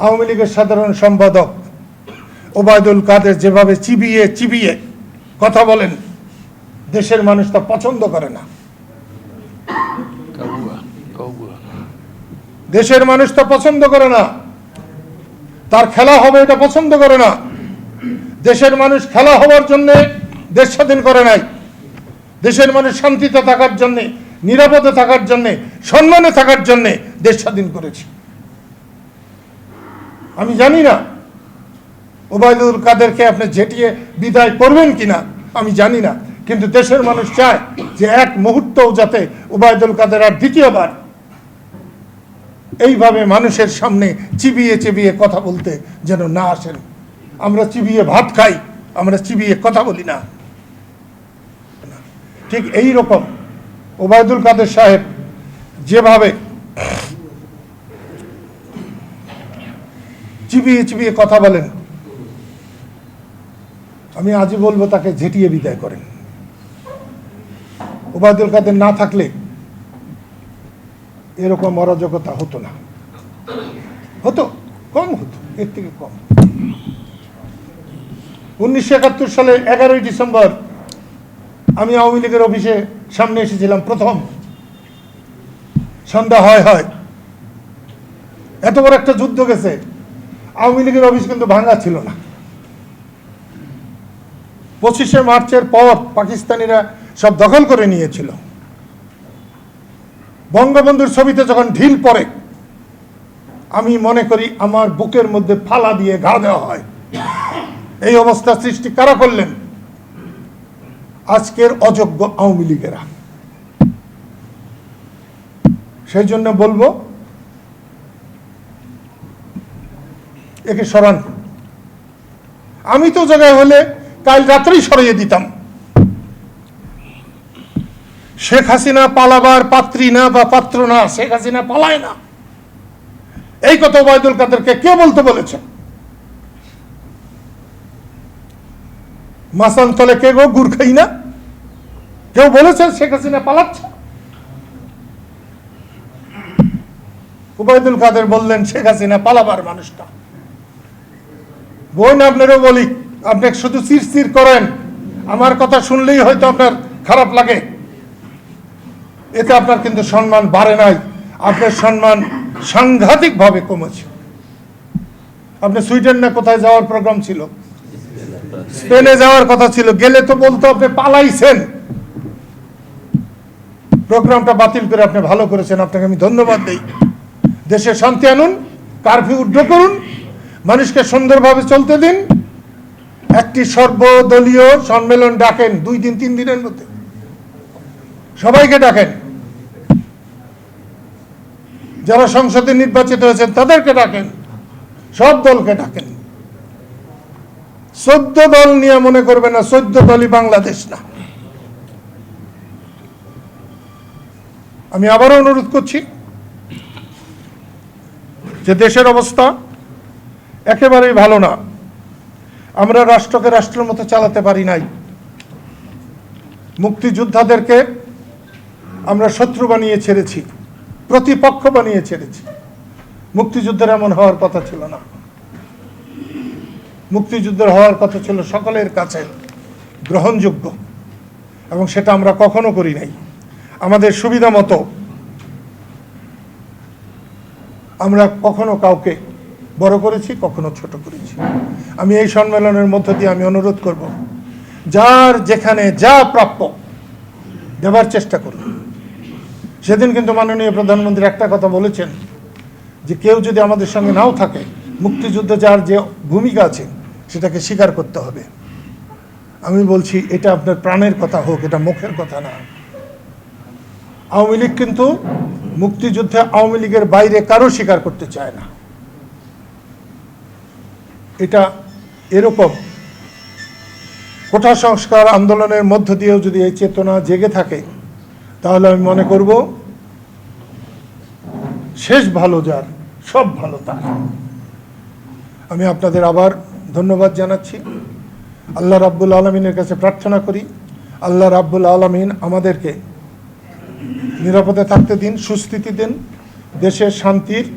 আওয়ামী লীগের সাধারণ সম্পাদক ওবায়দুল কাদের যেভাবে চিবিয়ে চিবিয়ে কথা বলেন দেশের মানুষ তা পছন্দ করে না. দেশের মানুষ তা পছন্দ করে না। তার খেলা হবে এটা পছন্দ করে না। দেশের মানুষ খেলা হওয়ার জন্য দেশ স্বাধীন করে নাই। দেশের মানুষ শান্তিতে থাকার জন্য নিরাপদে থাকার জন্য সম্মানে থাকার জন্য দেশ স্বাধীন করেছে। আমি জানি না। ওবায়দুল কাদেরকে আপনি ঝেটিয়ে বিদায় করবেন কিনা, আমি জানি না। কিন্তু দেশের মানুষ চায় যে এক মুহূর্তও যাতে ওবায়দুল কাদের আর দ্বিতীয়বার এইভাবে মানুষের সামনে চিবিয়ে চিবিয়ে কথা বলতে যেন না আসেন। আমরা চিবিয়ে ভাত খাই, আমরা চিবিয়ে কথা বলি না। ঠিক এই রকম ওবায়দুল কাদের সাহেব যেভাবে চিবিয়ে চিবিয়ে কথা বলেন। আমি আজই বলব তাকে ঝেঁটিয়ে বিদায় করেন। ওবায়দুল কাদের না থাকলে এরকম অরাজকতা হতো না। হতো, কম হতো, এর থেকে কম। উনিশশো একাত্তর সালে এগারোই ডিসেম্বর আমি আওয়ামী লীগের অফিসে সামনে এসেছিলাম প্রথম। সন্ধ্যা হয় হয়। এত বড় একটা যুদ্ধ গেছে। আওয়ামী লীগের অফিস কিন্তু ভাঙা ছিল না। পঁচিশে মার্চের পর পাকিস্তানিরা সব দখল করে নিয়েছিল। বঙ্গবন্ধুর ছবিতে যখন ঢিল পড়ে, আমি মনে করি আমার বুকের মধ্যে ফালা দিয়ে ঘা দেওয়া হয়। এই অবস্থা সৃষ্টি কারা করলেন? আজকের অযোগ্য আওয়ামী লীগেরা। সেই জন্য বলব একে সরান। আমি তো জায়গায় হলে কাল রাত্রেই সরিয়ে দিতাম। শেখ হাসিনা পালাবার পাত্রী না বা পাত্র না, শেখ হাসিনা পালায় না। এই কথা ওবায়দুল কাদেরকে কে বলতে বলেছে? মাসান্তলে কে গো গুড় খাই না? কেউ বলেছে শেখ হাসিনা পালাচ্ছে? ওবায়দুল কাদের বললেন, শেখ হাসিনা পালাবার মানুষটা। বোন আপনারও বলি, আপনি শুধু চির করেন, আমার কথা শুনলেই হয়তো আপনার খারাপ লাগে। এতে আপনার কিন্তু সম্মান বাড়ে নাই, আপনার সম্মান সাংঘাতিকভাবে কমেছে। আপনি সুইডেন না কোথায় যাওয়ার প্রোগ্রাম ছিল? স্পেনে যাওয়ার কথা ছিল, গেলে তো বলতো আপনি পালাইছেন। প্রোগ্রামটা বাতিল করে আপনি ভালো করেছেন, আপনাকে আমি ধন্যবাদ দিই। দেশে শান্তি আনুন, কারফিউ উড্ড করুন মানুষকে সুন্দরভাবে চলতে দিন। একটি সর্বদলীয় সম্মেলন ডাকেন, দুই দিন, তিন দিনের মধ্যে। সবাইকে ডাকেন। যারা সংসদে নির্বাচিত হয়েছেন, তাদেরকে ডাকেন। সব দলকে ডাকেন। চোদ্দ দল নিয়ে মনে করবে না, চোদ্দ দলই বাংলাদেশ না। আমি আবারও অনুরোধ করছি যে দেশের অবস্থা একেবারেই ভালো না। আমরা রাষ্ট্রকে রাষ্ট্রের মতো চালাতে পারি নাই। মুক্তিযোদ্ধাদেরকে আমরা শত্রু বানিয়ে ছেড়েছি, প্রতিপক্ষ বানিয়ে ছেড়েছি। মুক্তিযুদ্ধের এমন হওয়ার কথা ছিল না। মুক্তিযুদ্ধের হওয়ার কথা ছিল সকলের কাছে গ্রহণযোগ্য, এবং সেটা আমরা কখনো করি নাই। আমাদের সুবিধা মতো আমরা কখনো কাউকে বড় করেছি, কখনো ছোট করেছি। আমি এই সম্মেলনের মধ্য দিয়ে আমি অনুরোধ করব, যার যেখানে যা প্রাপ্য দেবার চেষ্টা করুন। সেদিন কিন্তু মাননীয় প্রধানমন্ত্রী একটা কথা বলেছেন, যে কেউ যদি আমাদের সঙ্গে নাও থাকে, মুক্তিযুদ্ধে যার যে ভূমিকা আছে, সেটাকে স্বীকার করতে হবে। আমি বলছি, এটা আপনার প্রাণের কথা হোক, এটা মুখের কথা না। আওয়ামী লীগ কিন্তু মুক্তিযুদ্ধে আওয়ামী লীগের বাইরে কারও স্বীকার করতে চায় না। এটা এরকম। কোঠা সংস্কার আন্দোলনের মধ্য দিয়েও যদি এই চেতনা জেগে থাকে, তাহলে আমি মনে করব শেষ ভালো যার, সব ভালো তার। আমি আপনাদের আবার ধন্যবাদ জানাচ্ছি। আল্লাহ রাব্বুল আলমিনের কাছে প্রার্থনা করি, আল্লাহ রাব্বুল আলমিন আমাদেরকে নিরাপদে থাকতে দিন, সুস্থিতি দিন, দেশের শান্তির